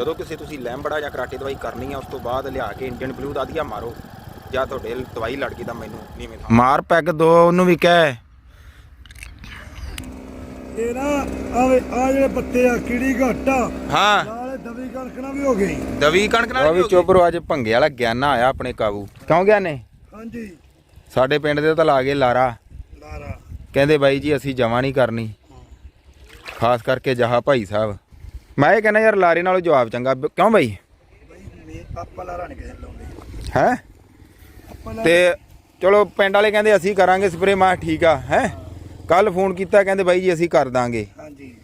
ਜਦੋਂ ਕਿਸੇ ਤੁਸੀਂ ਲੈਂਬੜਾ ਜਾਂ ਕਰਾਟੇ ਦਵਾਈ ਕਰਨੀ ਆ ਉਸ ਤੋਂ ਬਾਅਦ ਲਿਆ ਕੇ ਇੰਡੀਅਨ ਬਲੂ ਦਾ ਦੀਆ ਮਾਰੋ ਜਾਂ ਤੁਹਾਡੇ ਦਵਾਈ ਲੜ ਗਈ ਤਾਂ ਮੈਨੂੰ ਨੀਵੇਂ ਮਾਰ ਪੈਗ ਦੋ ਉਹਨੂੰ ਵੀ ਕਹਿ। ਇਹ ਨਾ ਆਵੇ ਆ ਜਿਹੜੇ ਪੱਤੇ ਆ ਕੀੜੀ ਘੱਟ ਆ। ਹਾਂ। ਨਾਲੇ ਦਵੀ ਕਣਕਣਾ ਵੀ ਹੋ ਗਈ। ਦਵੀ ਕਣਕ ਨਾਲ ਵੀ ਚੋਬਰੋ ਅੱਜ ਭੰਗੇ ਵਾਲਾ ਗਿਆਨਾ ਆਇਆ ਆਪਣੇ ਕਾਬੂ। ਕਿਉਂ ਗਿਆਨੇ? ਹਾਂਜੀ। ਸਾਡੇ ਪਿੰਡ ਦੇ ਤਾਂ ਲਾ ਗਏ ਲਾਰਾ। ਲਾਰਾ। ਕਹਿੰਦੇ ਬਾਈ ਜੀ ਅਸੀਂ ਜਮਾ ਨਹੀਂ ਕਰਨੀ। ਖਾਸ ਕਰਕੇ ਜਹਾ ਭਾਈ ਸਾਹਿਬ। ਮੈਂ ਇਹ ਕਹਿੰਦਾ ਯਾਰ ਲਾਰੇ ਨਾਲੋਂ ਜਵਾਬ ਚੰਗਾ। ਬ- ਕਿਉਂ ਬਾਈ? ਆਪਾਂ ਲਾਰਾ ਨਹੀਂ ਕਿਸੇ ਨੂੰ ਲਾਉਂਦੇ ਹੈ? ਆਪਾਂ ਲਾਰਾ- ਤੇ ਚਲੋ ਪਿੰਡ ਵਾਲੇ ਕਹਿੰਦੇ ਅਸੀਂ ਕਰਾਂਗੇ ਸਪਰੇ ਮਾ ਠੀਕ ਆ ਹੈ? ਕੱਲ ਫੋਨ ਕੀਤਾ ਕਹਿੰਦੇ ਬਾਈ ਜੀ ਅਸੀਂ ਕਰ ਦਾਂਗੇ। ਹਾਂਜੀ।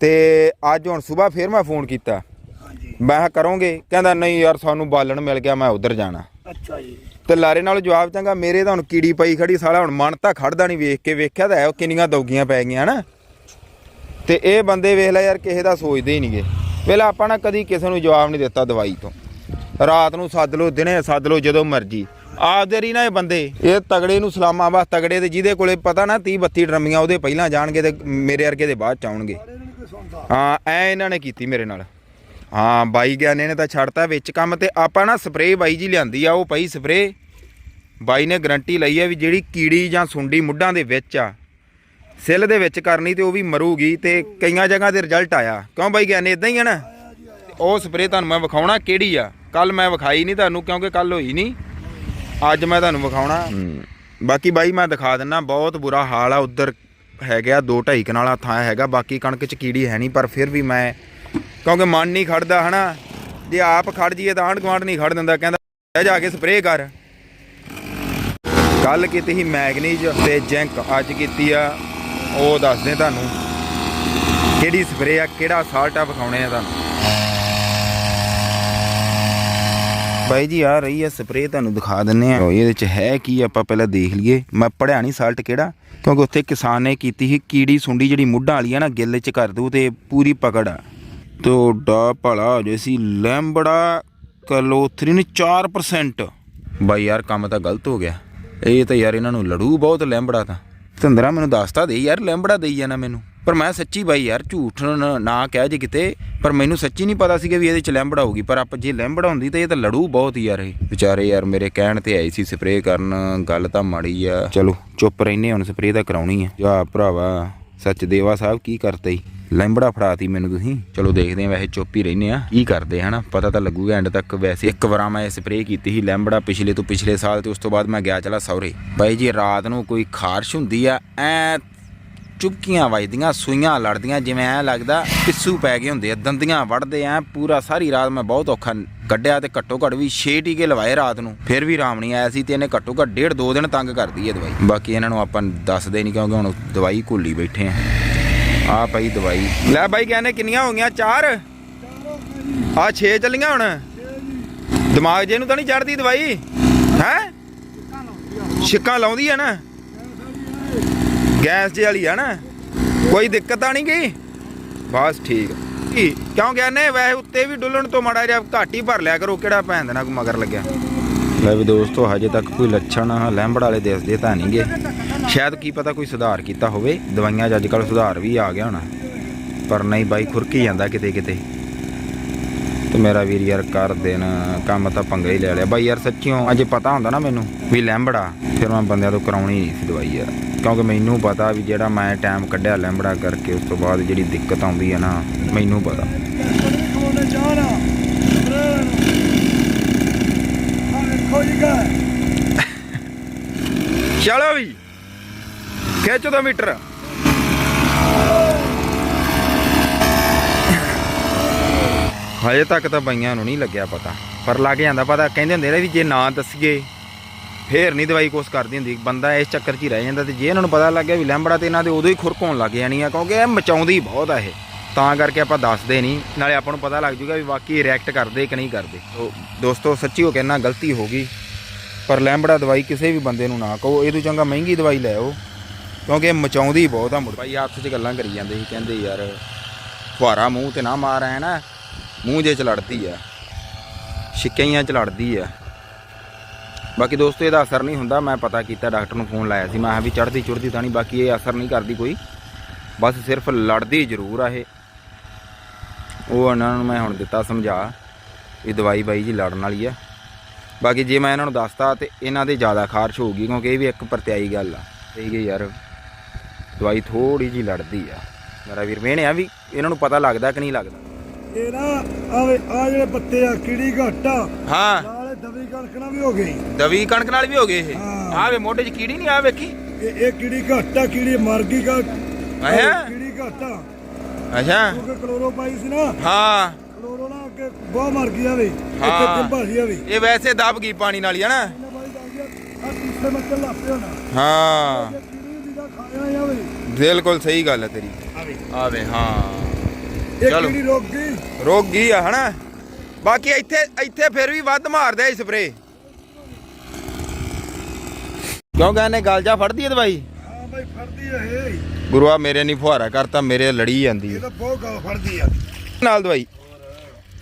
ਤੇ ਅੱਜ ਹੁਣ ਸਵੇਰ ਫੇਰ ਮੈਂ ਫੋਨ ਕੀਤਾ। ਹਾਂਜੀ। ਮੈਂ ਕਿਹਾ ਕਰੋਗੇ। ਕਹਿੰਦਾ ਨਹੀਂ ਯਾਰ ਸਾਨੂੰ ਬਾਲਣ ਮਿਲ ਗਿਆ ਮੈਂ ਉਧਰ ਜਾਣਾ। ਅੱਛਾ ਜੀ। ਤੇ ਲਾਰੇ ਨਾਲ ਜਵਾਬ ਚੰਗਾ। ਮੇਰੇ ਤਾਂ ਹੁਣ ਕੀੜੀ ਪਈ ਖੜੀ ਸਾਲਾ ਹੁਣ ਮਨ ਤਾਂ ਖੜਦਾ ਨਹੀਂ ਵੇਖ ਕੇ। ਵੇਖਿਆ ਤਾਂ ਹੈ ਉਹ ਕਿੰਨੀਆਂ ਦੌਗੀਆਂ ਪੈ ਗਈਆਂ ਹਨਾ? ਤੇ ਇਹ ਬੰਦੇ ਵੇਖ ਲੈ ਯਾਰ, ਕਿਸੇ ਦਾ ਸੋਚਦੇ ਹੀ ਨਹੀਂਗੇ ਵੇਲਾ ਆਪਾਂ ਨਾ ਕਦੀ ਕਿਸੇ ਨੂੰ ਜਵਾਬ ਨਹੀਂ ਦਿੱਤਾ ਦਵਾਈ ਤੋਂ। ਰਾਤ ਨੂੰ ਸੱਦ ਲਓ, ਦਿਨੇ ਸੱਦ ਲਓ, ਜਦੋਂ ਮਰਜ਼ੀ। ਆਪਦੇ ਰੀ ਨਾ ਇਹ ਬੰਦੇ। ਇਹ ਤਗੜੇ ਨੂੰ ਸਲਾਮਾਂ ਬਸ ਤਗੜੇ ਦੇ, ਜਿਹਦੇ ਕੋਲੇ ਪਤਾ ਨਾ 30 32 ਡਰਮੀਆਂ, ਉਹਦੇ ਪਹਿਲਾਂ ਜਾਣਗੇ ਤੇ ਮੇਰੇ ਵਰਗੇ ਦੇ ਬਾਅਦ ਚ ਆਉਣਗੇ। ਹਾਂ, ਐ ਇਹਨਾਂ ਨੇ ਕੀਤੀ ਮੇਰੇ ਨਾਲ। ਹਾਂ, ਬਾਈ ਗਿਆਨੇ ਨੇ ਤਾਂ ਛੱਡਤਾ ਵਿੱਚ ਕੰਮ ਤੇ। ਆਪਾਂ ਨਾ ਸਪਰੇਅ ਬਾਈ ਜੀ ਲਿਆਂਦੀ ਆ, ਉਹ ਪਈ ਸਪਰੇਅ। ਬਾਈ ਨੇ ਗਰੰਟੀ ਲਈ ਆ ਵੀ ਜਿਹੜੀ ਕੀੜੀ ਜਾਂ ਸੁੰਡੀ ਮੁੱਢਾਂ ਦੇ ਵਿੱਚ ਆ ਸਿੱਲ ਦੇ ਵਿੱਚ ਕਰਨੀ ਤੇ ਉਹ ਵੀ ਮਰੂਗੀ ਤੇ ਕਈਆਂ ਜਗ੍ਹਾ ਤੇ ਰਿਜ਼ਲਟ ਆਇਆ। ਕਿਉਂ ਬਾਈ ਗਿਆਨੇ ਇਦਾਂ ਹੀ ਆ ਨਾ? ਉਹ ਸਪਰੇਅ ਤੁਹਾਨੂੰ ਮੈਂ ਵਿਖਾਉਣਾ ਕਿਹੜੀ ਆ? ਕੱਲ ਮੈਂ ਵਿਖਾਈ ਨਹੀਂ ਤੁਹਾਨੂੰ ਕਿਉਂਕਿ ਕੱਲ ਹੋਈ ਨਹੀਂ। ਅੱਜ ਮੈਂ ਤੁਹਾਨੂੰ ਵਿਖਾਉਣਾ। ਬਾਕੀ ਬਾਈ ਮੈਂ ਦਿਖਾ ਦਿੰਨਾ ਬਹੁਤ ਬੁਰਾ ਹਾਲ ਆ ਉਧਰ ਹੈਗਾ ਦੋ ਢਾਈ ਕਨਾਲਾ ਥਾਂ ਹੈਗਾ ਬਾਕੀ ਕਣਕ ਚ ਕੀੜੀ ਹੈ ਨਹੀਂ ਪਰ ਫਿਰ ਵੀ ਮੈਂ ਕਿਉਂਕਿ ਮਨ ਨਹੀਂ ਖੜਦਾ ਹਨਾ? ਜੇ ਆਪ ਖੜ ਜੀਏ ਤਾਂ ਆਂਢ ਗੁਆਂਢ ਨਹੀਂ ਖੜ ਦਿੰਦਾ ਕਹਿੰਦਾ ਜਾ ਕੇ ਸਪਰੇਅ ਕਰ। ਕੱਲ ਕੀਤੀ ਸੀ ਮੈਗਨੀਜ ਤੇ ਜਿੰਕ ਅੱਜ ਕੀਤੀ ਆ ਉਹ ਦੱਸਦੇ ਤੁਹਾਨੂੰ ਕਿਹੜੀ ਸਪਰੇ ਆ, ਕਿਹੜਾ ਸਾਲਟ ਆ ਵਿਖਾਉਣੇ ਆ ਤੁਹਾਨੂੰ। ਬਾਈ ਜੀ ਆ ਰਹੀ ਆ ਸਪਰੇਅ, ਤੁਹਾਨੂੰ ਦਿਖਾ ਦਿੰਨੇ ਆ। ਇਹਦੇ ਚ ਹੈ ਕੀ, ਆਪਾਂ ਪਹਿਲਾਂ ਦੇਖ ਲਈਏ। ਮੈਂ ਪੜਿਆ ਨਹੀਂ ਸਾਲਟ ਕਿਹੜਾ, ਕਿਉਂਕਿ ਉੱਥੇ ਕਿਸਾਨ ਨੇ ਕੀਤੀ ਸੀ ਕੀੜੀ ਸੁੰਡੀ ਜਿਹੜੀ ਮੁੱਢਾਂ ਵਾਲੀ ਆ ਨਾ, ਗਿੱਲ ਚ ਕਰ ਦੂ, ਤੇ ਪੂਰੀ ਪਕੜ ਆ। ਤੁਹਾਡਾ ਭਲਾ ਹੋ ਜੇ ਸੀ, ਲੈਂਬੜਾ ਕਲੋਥਰੀਨ 4% ਬਾਈ ਯਾਰ, ਕੰਮ ਤਾਂ ਗਲਤ ਹੋ ਗਿਆ। ਇਹ ਤਾਂ ਯਾਰ ਇਹਨਾਂ ਨੂੰ ਲੜੂ ਬਹੁਤ, ਲੈਂਬੜਾ ਤਾਂ। ਧੰਦਰਾ ਮੈਨੂੰ ਦੱਸਤਾ ਦੇ ਯਾਰ, ਲੈਂਬੜਾ ਦੇਈ ਜਾਣਾ ਮੈਨੂੰ। ਪਰ ਮੈਂ ਸੱਚੀ ਬਾਈ ਯਾਰ, ਝੂਠ ਨਾ ਕਹਿ ਜੇ ਕਿਤੇ, ਪਰ ਮੈਨੂੰ ਸੱਚੀ ਨਹੀਂ ਪਤਾ ਸੀਗਾ ਵੀ ਇਹਦੇ ਚ ਲੈਂਬੜਾ ਹੋਊਗੀ। ਪਰ ਆਪਾਂ ਜੇ ਲੈਂਬੜਾ ਹੁੰਦੀ ਤਾਂ ਇਹ ਤਾਂ ਲੜੂ ਬਹੁਤ ਯਾਰ ਇਹ। ਵਿਚਾਰੇ ਯਾਰ, ਮੇਰੇ ਕਹਿਣ ਤੇ ਆਈ ਸੀ ਸਪਰੇਅ ਕਰਨ, ਗੱਲ ਤਾਂ ਮਾੜੀ ਆ। ਚਲੋ, ਚੁੱਪ ਰਹਿਨੇ ਹੁਣ ਸਪਰੇਅ ਤਾਂ ਕਰਾਉਣੀ ਆ। ਜਾ ਭਰਾਵਾ ਸੱਚ ਦੇਵਾ ਸਾਹਿਬ ਕੀ ਕਰਤੇ ਲੈਂਬੜਾ ਫੜਾਤੀ ਮੈਨੂੰ ਤੁਸੀਂ। ਚਲੋ ਦੇਖਦੇ ਆ ਵੈਸੇ ਚੁੱਪ ਹੀ ਰਹਿੰਦੇ ਆ ਕੀ ਕਰਦੇ, ਹਨਾ? ਪਤਾ ਤਾਂ ਲੱਗੂਗਾ ਐਂਡ ਤੱਕ। ਵੈਸੇ ਇੱਕ ਵਾਰ ਮੈਂ ਸਪਰੇਅ ਕੀਤੀ ਸੀ ਲੈਂਬੜਾ ਪਿਛਲੇ ਤੋਂ ਪਿਛਲੇ ਸਾਲ ਤੇ, ਉਸ ਤੋਂ ਬਾਅਦ ਮੈਂ ਗਿਆ ਚਲਾ ਸੌਰੇ ਬਾਈ ਜੀ, ਰਾਤ ਨੂੰ ਕੋਈ ਖਾਰਸ਼ ਹੁੰਦੀ ਆ, ਐ ਚੁਪਕੀਆਂ ਵੱਜਦੀਆਂ, ਸੂਈਆਂ ਲੜਦੀਆਂ, ਜਿਵੇਂ ਐ ਲੱਗਦਾ ਪਿੱਸੂ ਪੈ ਗਏ ਹੁੰਦੇ ਆ। ਦੰਦੀਆਂ ਵੜਦੇ ਆ, ਪੂਰਾ ਸਾਰੀ ਰਾਤ ਮੈਂ ਬਹੁਤ ਔਖਾ ਕੱਢਿਆ ਤੇ ਘੱਟੋ ਘੱਟ ਵੀ 6 ਟੀਕੇ ਲਵਾਏ ਰਾਤ ਨੂੰ। ਫਿਰ ਵੀ ਆਰਾਮ ਨਹੀਂ ਆਇਆ ਸੀ ਤੇ ਇਹਨੇ ਘੱਟੋ ਘੱਟ ਡੇਢ ਦੋ ਦਿਨ ਤੰਗ ਕਰਦੀ ਹੈ ਦਵਾਈ। ਬਾਕੀ ਇਹਨਾਂ ਨੂੰ ਆਪਾਂ ਦੱਸਦੇ ਨਹੀਂ, ਕਿਉਂਕਿ ਹੁਣ ਦਵਾਈ ਘੁੱਲੀ ਬੈਠੇ ਆ। ਆ ਪਈ ਦਵਾਈ। ਲੈ ਬਾਈ ਕਹਿੰਦੇ ਕਿੰਨੀਆਂ ਹੋ ਗਈਆਂ? ਚਾਰ? ਆ 6 ਚੱਲੀਆਂ ਹੁਣ? ਦਿਮਾਗ ਜੇ ਨੂੰ ਤਾਂ ਨਹੀਂ ਚੜਦੀ ਦਵਾਈ? ਹੈ? ਛਿੱਕਾ ਲਾਉਂਦੀ ਆ ਨਾ। ਗੈਸ ਜੇ ਵਾਲੀ ਆ ਨਾ। ਕੋਈ ਦਿੱਕਤ ਤਾਂ ਨਹੀਂ ਗਈ? ਬਸ ਠੀਕ। ਕਿਉਂ ਕਹਿੰਦੇ ਵੈਸੇ ਉੱਤੇ ਵੀ ਡੁੱਲਣ ਤੋਂ ਮਾੜਾ ਜਿਹਾ ਘੱਟ ਹੀ ਭਰ ਲਿਆ ਕਰੋ, ਕਿਹੜਾ ਭੈਣ ਦੇ ਨਾਲ ਮਗਰ ਲੱਗਿਆ। ਲੈ ਵੀ ਦੋਸਤੋ, ਹਜੇ ਤੱਕ ਕੋਈ ਲੱਛਣ ਲੈਂਬੜ ਵਾਲੇ ਦਿਸਦੇ ਤਾਂ ਨਹੀਂਗੇ। ਸ਼ਾਇਦ ਕੀ ਪਤਾ ਕੋਈ ਸੁਧਾਰ ਕੀਤਾ ਹੋਵੇ, ਦਵਾਈਆਂ 'ਚ ਅੱਜ ਕੱਲ ਸੁਧਾਰ ਵੀ ਆ ਗਿਆ ਹੋਣਾ। ਪਰ ਨਹੀਂ ਬਾਈ, ਖੁਰਕੀ ਜਾਂਦਾ ਕਿਤੇ ਕਿਤੇ ਤੇ ਮੇਰਾ ਵੀਰ ਯਾਰ ਕਰ ਦੇਣ, ਕੰਮ ਤਾਂ ਪੰਗਾ ਹੀ ਲੈ ਲਿਆ। ਬਾਈ ਯਾਰ, ਸੱਚੀਓ ਅਜੇ ਪਤਾ ਹੁੰਦਾ ਨਾ ਮੈਨੂੰ ਵੀ ਲੈਂਬੜਾ, ਫਿਰ ਮੈਂ ਬੰਦਿਆਂ ਤੋਂ ਕਰਾਉਣੀ ਨਹੀਂ ਸੀ ਦਵਾਈ ਯਾਰ। ਕਿਉਂਕਿ ਮੈਨੂੰ ਪਤਾ ਵੀ ਜਿਹੜਾ ਮੈਂ ਟਾਈਮ ਕੱਢਿਆ ਲੈਂਬੜਾ ਕਰਕੇ, ਉਸ ਤੋਂ ਬਾਅਦ ਜਿਹੜੀ ਦਿੱਕਤ ਆਉਂਦੀ ਹੈ ਨਾ, ਮੈਨੂੰ ਪਤਾ ਕੋਨੇ ਜਾਣਾ ਆ ਚਲੋ ਵੀ। ਖਿੱਚ ਦੋ ਮੀਟਰ। ਹਜੇ ਤੱਕ ਤਾਂ ਬਈਆਂ ਨੂੰ ਨਹੀਂ ਲੱਗਿਆ ਪਤਾ। ਪਰ ਲੱਗ ਜਾਂਦਾ ਪਤਾ। ਕਹਿੰਦੇ ਹੁੰਦੇ ਨੇ ਵੀ ਜੇ ਨਾ ਦੱਸੀਏ, ਫੇਰ ਨਹੀਂ ਦਵਾਈ ਕੋਸ ਕਰਦੀ ਹੁੰਦੀ। ਬੰਦਾ ਇਸ ਚੱਕਰ 'ਚ ਹੀ ਰਹਿ ਜਾਂਦਾ ਤੇ ਜੇ ਇਹਨਾਂ ਨੂੰ ਪਤਾ ਲੱਗ ਗਿਆ ਵੀ ਲੈਂਬੜਾ ਤੇ ਇਹਨਾਂ ਦੇ ਉਦੋਂ ਹੀ ਖੁਰਕ ਹੋਣ ਲੱਗ ਜਾਣੀ ਆ, ਕਿਉਂਕਿ ਇਹ ਮਚਾਉਂਦੀ ਬਹੁਤ ਆ ਇਹ। ਤਾਂ ਕਰਕੇ ਆਪਾਂ ਦੱਸਦੇ ਨਹੀਂ। ਨਾਲੇ ਆਪਾਂ ਨੂੰ ਪਤਾ ਲੱਗ ਜੂਗਾ ਵੀ ਵਾਕਈ ਰਿਐਕਟ ਕਰਦੇ ਕਿ ਨਹੀਂ ਕਰਦੇ। ਤੋ ਦੋਸਤੋ, ਸੱਚੀ ਉਹ ਕਹਿਣਾ ਗਲਤੀ ਹੋ ਗਈ। ਪਰ ਲੈਂਬੜਾ ਦਵਾਈ ਕਿਸੇ ਵੀ ਬੰਦੇ ਨੂੰ ਨਾ ਕਹੋ। ਇਹ ਤੋਂ ਚੰਗਾ ਮਹਿੰਗੀ ਦਵਾਈ ਲੈ ਆਓ। ਕਿਉਂਕਿ ਇਹ ਮਚਾਉਂਦੀ ਬਹੁਤ ਆ ਮੁੜ ਭਾਈ ਆਪਸ ਵਿੱਚ ਗੱਲਾਂ ਕਰੀ ਜਾਂਦੇ ਸੀ, ਕਹਿੰਦੇ ਯਾਰ ਫੁਹਾਰਾ ਮੂੰਹ ਤੇ ਨਾ ਮਾਰ, ਐ ਨਾ। ਮੂੰਹ ਜੇ ਚ ਲੜਦੀ ਆ, ਛਿੱਕਿਆਂ ਚ ਲੜਦੀ ਆ। ਬਾਕੀ ਦੋਸਤੋ, ਇਹਦਾ ਅਸਰ ਨਹੀਂ ਹੁੰਦਾ। ਮੈਂ ਪਤਾ ਕੀਤਾ, ਡਾਕਟਰ ਨੂੰ ਫੋਨ ਲਾਇਆ ਸੀ। ਮੈਂ ਕਿਹਾ ਵੀ ਚੜਦੀ ਚੁੜਦੀ ਤਾਂ ਨਹੀਂ, ਬਾਕੀ ਇਹ ਅਸਰ ਨਹੀਂ ਕਰਦੀ ਕੋਈ। ਬਸ ਸਿਰਫ ਲੜਦੀ ਜ਼ਰੂਰ ਆ ਇਹ। ਉਹ ਉਹਨਾਂ ਨੂੰ ਮੈਂ ਹੁਣ ਦਿੱਤਾ ਸਮਝਾ ਵੀ ਦਵਾਈ ਬਾਈ ਜੀ ਲੜਨ ਵਾਲੀ ਆ। ਬਾਕੀ ਜੇ ਮੈਂ ਇਹਨਾਂ ਨੂੰ ਦੱਸਤਾ ਤੇ ਇਹਨਾਂ ਦੇ ਜ਼ਿਆਦਾ ਖਾਰਸ਼ ਹੋਊਗੀ ਕਿਉਂਕਿ ਇਹ ਵੀ ਇੱਕ ਪ੍ਰਤਿਆਈ ਗੱਲ ਆ। ਠੀਕ ਹੈ ਯਾਰ ਦਵਾਈ ਥੋੜੀ ਜੀ ਲੜਦੀ ਆ। ਮੇਰਾ ਵੀਰ ਵੇਹਣਿਆ ਵੀ ਇਹਨਾਂ ਨੂੰ ਪਤਾ ਲੱਗਦਾ ਕਿ ਨਹੀਂ ਲੱਗਦਾ। ਇਹ ਨਾ ਆਵੇ ਆ ਜਿਹੜੇ ਪੱਤੇ ਆ ਕੀੜੀ ਘੱਟ ਆ। ਹਾਂ। ਨਾਲੇ ਦਵੀ ਕਣਕਣਾ ਵੀ ਹੋ ਗਈ। ਦਵੀ ਕਣਕ ਨਾਲ ਵੀ ਹੋ ਗਏ ਇਹ। ਹਾਂ। ਵੇ ਮੋਢੇ 'ਚ ਕੀੜੀ ਨਹੀਂ ਆ ਵੇਖੀ। ਇਹ ਇਹ ਕੀੜੀ ਘੱਟ ਆ ਕੀੜੀ ਮਰ ਗਈ ਘੱਟ। ਅਹਾਂ। ਕੀੜੀ ਘੱਟ ਆ। ਅੱਛਾ। ਕਿਉਂਕਿ ਕਲੋਰੋ ਪਾਈ ਸੀ ਨਾ ਹਾਂ। ਕਲੋਰੋ ਨਾਲ ਅੱਗੇ ਬਹੁਤ ਮਰ ਗਈ ਆਵੇ ਇੱਥੇ ਹਾਂ। ਟਿੱਬਾ ਸੀ ਆਵੇ ਇਹ ਵੈਸੇ ਦਬ ਗਈ ਪਾਣੀ ਨਾਲ ਹੀ ਹਨਾ? ਇਹਨਾਂ ਬਾਈ ਦਾ ਗਿਆ ਆ ਤੀਸਰੇ ਮੱਚਲ ਲੱਪੇ ਹੋਣਾ। ਹਾਂ। ਇਹ ਕੀੜੀ ਦੀ ਦਾ ਖਾਇਆ ਆਵੇ ਬਿਲਕੁਲ ਸਹੀ ਗੱਲ ਹੈ ਤੇਰੀ। ਆਵੇ ਆਵੇ ਹਾਂ। ਇਹ ਚਲੋ। ਕੀੜੀ ਰੁਕ ਗਈ। ਰੋਗ ਗਈ ਆ ਹਨਾ? ਬਾਕੀ ਇੱਥੇ ਇੱਥੇ ਫਿਰ ਵੀ ਵੱਧ ਮਾਰਦੇ ਆ ਸਪਰੇ ਕਿਉਂ ਕਹਿੰਦੇ ਗਲ ਜਾ ਫੜਦੀ ਹੈ ਦਵਾਈ ਬਾਈ ਫੜਦੀ ਆ ਇਹ ਗੁਰੂਆ ਮੇਰੇ ਨਹੀਂ ਫੁਹਾਰਾ ਕਰਤਾ ਮੇਰੇ ਲੜੀ ਜਾਂਦੀ ਇਹ ਹੈ ਤਾਂ ਬਹੁਤ ਗਾਲ ਫੜਦੀ ਆ। ਨਾਲ ਦਵਾਈ।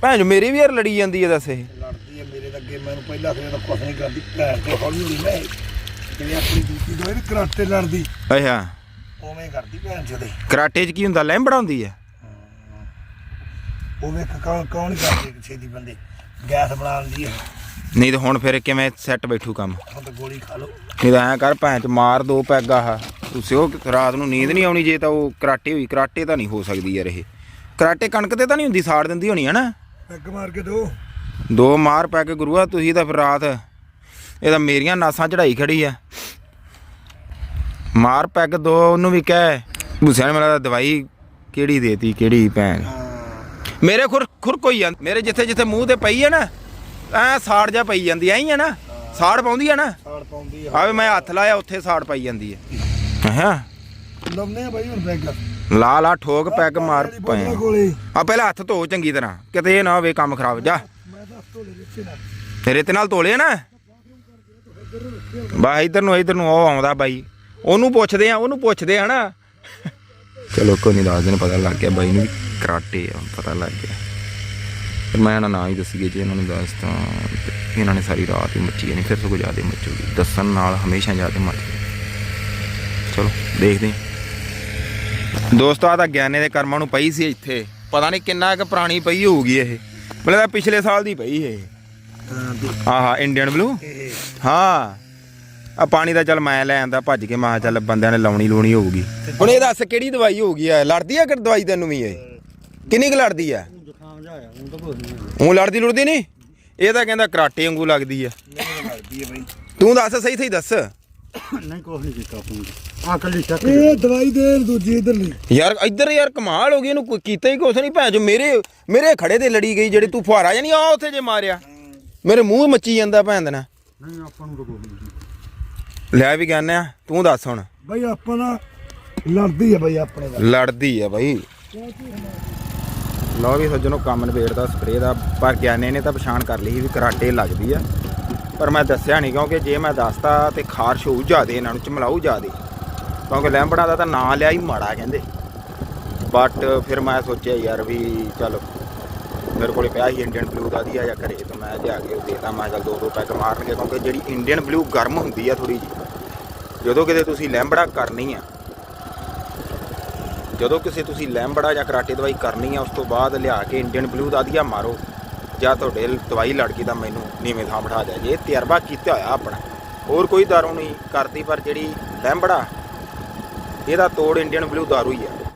ਭੈਣ ਮੇਰੀ ਵੀ ਯਾਰ ਲੜੀ ਜਾਂਦੀ ਹੈ ਦੱਸ ਇਹ। ਲੜਦੀ ਆ ਮੇਰੇ ਅੱਗੇ ਮੈਨੂੰ ਪਹਿਲਾਂ ਫਿਰ ਤਾਂ ਕੁਛ ਨਹੀਂ ਕਰਦੀ ਭੈਣ ਤੋਂ ਹੌਲੀ ਹੌਲੀ ਮੈਂ ਜਿਵੇਂ ਆਪਣੀ ਦੂਜੀ ਦੋਏ ਵੀ ਕਰਾਟੇ ਲੜਦੀ। ਅੱਛਾ। ਉਵੇਂ ਕਰਦੀ ਭੈਣ ਚੋਦੇ ਕਰਾਟੇ 'ਚ ਕੀ ਹੁੰਦਾ ਲੈਂਬੜਾ ਹੁੰਦੀ ਹੈ। ਕੌਣ ਕੌਣ ਕਰਦੀ ਬੰਦੇ। ਗੈਸ ਲੈਂਦੀ ਆ ਨਹੀਂ ਤਾਂ ਹੁਣ ਫਿਰ ਕਿਵੇਂ ਸੈੱਟ ਬੈਠੂ ਕੰਮ? ਹੁਣ ਤਾਂ ਗੋਲੀ ਖਾ ਲਓ। ਨਹੀਂ ਤਾਂ ਐਂ ਕਰ ਭੈਣ ਚ ਮਾਰ ਦੋ ਪੈਗ ਆਹ। ਤੁਸੀਂ ਉਹ ਰਾਤ ਨੂੰ ਨੀਂਦ ਨਹੀਂ ਆਉਣੀ ਜੇ ਤਾਂ ਉਹ ਕਰਾਟੇ ਹੋਈ ਕਰਾਟੇ ਤਾਂ ਨਹੀਂ ਹੋ ਸਕਦੀ ਯਾਰ ਇਹ। ਕਰਾਟੇ ਕਣਕ ਤੇ ਤਾਂ ਨਹੀਂ ਹੁੰਦੀ ਸਾੜ ਦਿੰਦੀ ਹੋਣੀ ਹਨਾ? ਪੈਗ ਮਾਰ ਕੇ ਦੋ। ਦੋ ਮਾਰ ਪੈ ਕੇ ਗੁਰੂਆ ਤੁਸੀਂ ਤਾਂ ਫਿਰ ਰਾਤ ਇਹ ਤਾਂ ਮੇਰੀਆਂ ਨਾਸਾਂ ਚੜਾਈ ਖੜੀ ਆ। ਮਾਰ ਪੈਗ ਦੋ ਉਹਨੂੰ ਵੀ ਕਹਿ। ਭੂਸਿਆਂ ਨੇ ਮੇਰਾ ਦਵਾਈ ਕਿਹੜੀ ਦੇਤੀ ਕਿਹੜੀ ਭੈਣ? ਮੇਰੇ ਖੁਰ ਖੁਰ ਕੋਈ ਆ ਮੇਰੇ ਜਿੱਥੇ ਜਿੱਥੇ ਮੂੰਹ ਤੇ ਪਈ ਆ ਨਾ ਐ ਸਾੜ ਜਾ ਪਈ ਜਾਂਦੀ ਐ ਹੀ ਆ ਨਾ। ਸਾੜ ਪਾਉਂਦੀ ਆ ਨਾ। ਸਾੜ ਪਾਉਂਦੀ ਆ। ਆਵੇ ਮੈਂ ਹੱਥ ਲਾਇਆ ਉੱਥੇ ਸਾੜ ਪਾਈ ਜਾਂਦੀ ਹੈ ਹਾਂ? ਲੰਮਨੇ ਆ ਬਾਈ ਹੁਣ ਪੈਗ। ਲਾ ਲਾ ਠੋਕ ਪੈਗ ਮਾਰ ਪਏ। ਆ ਪਹਿਲਾਂ ਹੱਥ ਧੋ ਚੰਗੀ ਤਰ੍ਹਾਂ ਕਿਤੇ ਇਹ ਨਾ ਹੋਵੇ ਕੰਮ ਖਰਾਬ ਜਾ। ਤੇਰੇ ਤੇ ਨਾਲ। ਧੋਲੇ ਨਾ। ਬਾ ਇਧਰ ਨੂੰ ਇਧਰ ਨੂੰ ਉਹ ਆਉਂਦਾ ਬਾਈ। ਉਹਨੂੰ ਪੁੱਛਦੇ ਆ ਉਹਨੂੰ ਪੁੱਛਦੇ ਆ ਨਾ। ਚਲੋ ਕੋਈ ਨਹੀਂ ਦੱਸ ਦਿਨ ਪਤਾ ਲੱਗ ਗਿਆ ਬਾਈ ਨੂੰ ਵੀ। ਕਰਾਟੇ ਆ ਪਤਾ ਲੱਗ ਗਿਆ। ਫਿਰ ਮੈਂ ਇਹਨਾਂ ਹੀ ਦੱਸੀਏ ਜੇ ਇਹਨਾਂ ਨੂੰ ਦੱਸਤਾ ਤੇ ਇਹਨਾਂ ਨੇ ਸਾਰੀ ਰਾਤ ਹੀ ਮੱਚੀ ਨਹੀਂ ਫਿਰ ਸਗੋਂ ਜ਼ਿਆਦਾ ਮੱਚੂਗੀ ਦੱਸਣ ਨਾਲ ਹਮੇਸ਼ਾ ਜ਼ਿਆਦਾ ਮੱਚਦੀ ਚਲੋ, ਦੇਖਦੇ ਹਾਂ। ਦੋਸਤੋ ਆ ਤਾਂ ਗਿਆਨੇ ਦੇ ਕਰਮਾਂ ਨੂੰ ਪਈ ਸੀ ਇੱਥੇ। ਪਤਾ ਨਹੀਂ ਕਿੰਨਾ ਕੁ ਪੁਰਾਣੀ ਪਈ ਹੋਊਗੀ ਇਹ। ਮੈਨੂੰ ਪਿਛਲੇ ਸਾਲ ਦੀ ਪਈ ਇਹ। ਆਹਾ ਇੰਡੀਅਨ ਬਲੂ ਹਾਂ। ਆ ਪਾਣੀ ਦਾ ਚੱਲ ਮੈਂ ਲੈ ਆਂਦਾ, ਭੱਜ ਕੇ ਮੈਂ ਕਿਹਾ ਚੱਲ ਬੰਦਿਆਂ ਨੇ ਲਾਉਣੀ ਲੂਣੀ ਹੋਊਗੀ। ਹੁਣ ਇਹ ਦੱਸ ਕਿਹੜੀ ਦਵਾਈ ਹੋਊਗੀ ਆ? ਲੜਦੀ ਆ ਕਿ ਦਵਾਈ ਤੈਨੂੰ ਵੀ ਇਹ? ਕਿੰਨੀ ਕੁ ਲੜਦੀ ਆ? ਤਾਂ ਕੁਝ ਨਹੀਂ ਉਹ ਲੜਦੀ ਲੁੜਦੀ ਨਹੀਂ? ਇਹ ਤਾਂ ਕਹਿੰਦਾ ਕਰਾਟੇ ਵਾਂਗੂ ਲੱਗਦੀ ਆ। ਮੈਨੂੰ ਲੱਗਦੀ ਹੈ ਬਾਈ। ਤੂੰ ਦੱਸ ਸਹੀ ਸਹੀ ਦੱਸ। ਨਹੀਂ ਕੁਝ ਨਹੀਂ ਕੀਤਾ ਫੋਨ। ਆ ਕੱਲੀ ਚੱਕ ਇਹ ਦਵਾਈ ਦੇ ਦੂਜੀ ਇਧਰ ਲਈ ਯਾਰ ਇੱਧਰ ਯਾਰ ਕਮਾਲ ਹੋ ਗਈ ਇਹਨੂੰ ਕੋਈ ਕੀਤਾ ਹੀ ਕੁਛ ਨਹੀਂ ਭੈਣ ਜੋ ਮੇਰੇ ਮੇਰੇ ਖੜੇ ਤੇ ਲੜੀ ਗਈ ਜਿਹੜੇ ਤੂੰ ਫੁਹਾਰਾ ਜਾਂ ਨਹੀਂ ਆ ਉੱਥੇ ਜੇ ਮਾਰਿਆ। ਮੇਰੇ ਮੂੰਹ ਮੱਚੀ ਜਾਂਦਾ ਭੈਣ ਦੇ ਨਾਲ। ਨਹੀਂ ਆਪਾਂ ਨੂੰ ਤਾਂ ਕੁਝ ਨਹੀਂ ਲੈ ਵੀ ਕਹਿੰਦੇ ਆ ਤੂੰ ਦੱਸ ਹੁਣ। ਬਾਈ ਆਪਾਂ ਨਾ ਲੜਦੀ ਹੈ ਬਾਈ ਆਪਣੇ ਦਾ ਲੜਦੀ ਆ ਬਾਈ। ਲਓ ਵੀ ਸੱਜਣੋ, ਕੰਮ ਨਿਬੇੜਦਾ ਸਪਰੇ ਦਾ, ਪਰ ਗਿਆਨੇ ਨੇ ਤਾਂ ਪਛਾਣ ਕਰ ਲਈ ਸੀ ਵੀ ਕਰਾਟੇ ਲੱਗਦੀ ਆ। ਪਰ ਮੈਂ ਦੱਸਿਆ ਨਹੀਂ ਕਿਉਂਕਿ ਜੇ ਮੈਂ ਦੱਸਤਾ ਤੇ ਖਾਰਸ਼ ਹੋਊ ਜ਼ਿਆਦੇ, ਇਹਨਾਂ ਨੂੰ ਚਮਲਾਊ ਜ਼ਿਆਦੇ। ਕਿਉਂਕਿ ਲੈਂਬੜਾ ਦਾ ਤਾਂ ਨਾਂ ਲਿਆ ਹੀ ਮਾੜਾ, ਕਹਿੰਦੇ। ਬਟ ਫਿਰ ਮੈਂ ਸੋਚਿਆ ਯਾਰ ਵੀ ਚੱਲ, ਮੇਰੇ ਕੋਲੇ ਪਿਆ ਸੀ ਇੰਡੀਅਨ ਬਲੂ ਦਾ ਦੀ ਆ ਜਾਂ ਘਰੇ, ਤੇ ਮੈਂ ਜਾ ਕੇ ਉਹ ਦੇਤਾ ਮੈਂ ਚੱਲ ਦੋ ਦੋ ਪੈਕ ਮਾਰਨਗੇ, ਕਿਉਂਕਿ ਜਿਹੜੀ ਇੰਡੀਅਨ ਬਲੂ ਗਰਮ ਹੁੰਦੀ ਆ ਥੋੜੀ ਜੀ ਜਦੋਂ ਕਿਤੇ ਤੁਸੀਂ ਲੈਂਬੜਾ ਕਰਨੀ ਆ ਜਦੋਂ ਕਿਸੇ ਤੁਸੀਂ ਲੈਂਬੜਾ ਜਾਂ ਕਰਾਟੇ ਦਵਾਈ ਕਰਨੀ ਆ, ਉਸ ਤੋਂ ਬਾਅਦ ਲਿਆ ਕੇ ਇੰਡੀਅਨ ਬਲੂ ਦਾ ਦੀਆ ਮਾਰੋ, ਜਾਂ ਤੁਹਾਡੇ ਦਵਾਈ ਲੜਕੀ ਦਾ ਮੈਨੂੰ ਨੀਵੇਂ ਥਾਂ ਬਿਠਾ ਦਿਆ ਜੇ। ਇਹ ਤਜਰਬਾ ਕੀਤਾ ਹੋਇਆ ਆਪਣਾ। ਹੋਰ ਕੋਈ ਦਾਰੂ ਨਹੀਂ ਕਰਦੀ, ਪਰ ਜਿਹੜੀ ਲੈਂਬੜਾ, ਇਹਦਾ ਤੋੜ ਇੰਡੀਅਨ ਬਲੂ ਦਾਰੂ ਹੀ ਆ।